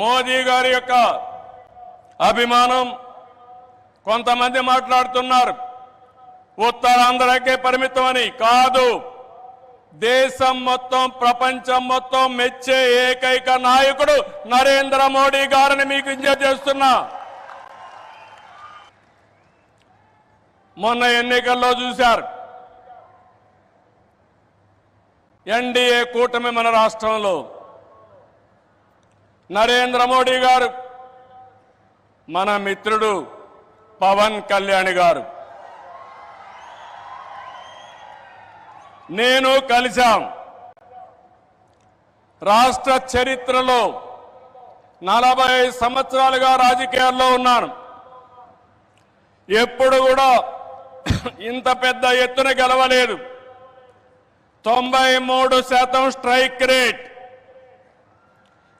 మోదీ గారి యొక్క అభిమానం కొంతమంది మాట్లాడుతున్నారు. ఉత్తరాంధ్రకే పరిమితం అని కాదు. దేశం మొత్తం ప్రపంచం మొత్తం మెచ్చే ఏకైక నాయకుడు నరేంద్ర మోడీ గారిని మీకు ఇంజర్ చేస్తున్నా. మొన్న ఎన్నికల్లో చూశారు. ఎన్డీఏ కూటమి మన రాష్ట్రంలో నరేంద్ర మోడీ గారు మన మిత్రుడు పవన్ కళ్యాణ్ గారు. నేను కలిశాం. రాష్ట్ర చరిత్రలో నలభై సంవత్సరాలుగా రాజకీయాల్లో ఉన్నాను. ఎప్పుడు కూడా ఇంత పెద్ద ఎత్తున గెలవలేదు. తొంభై మూడు శాతం స్ట్రైక్ రేట్.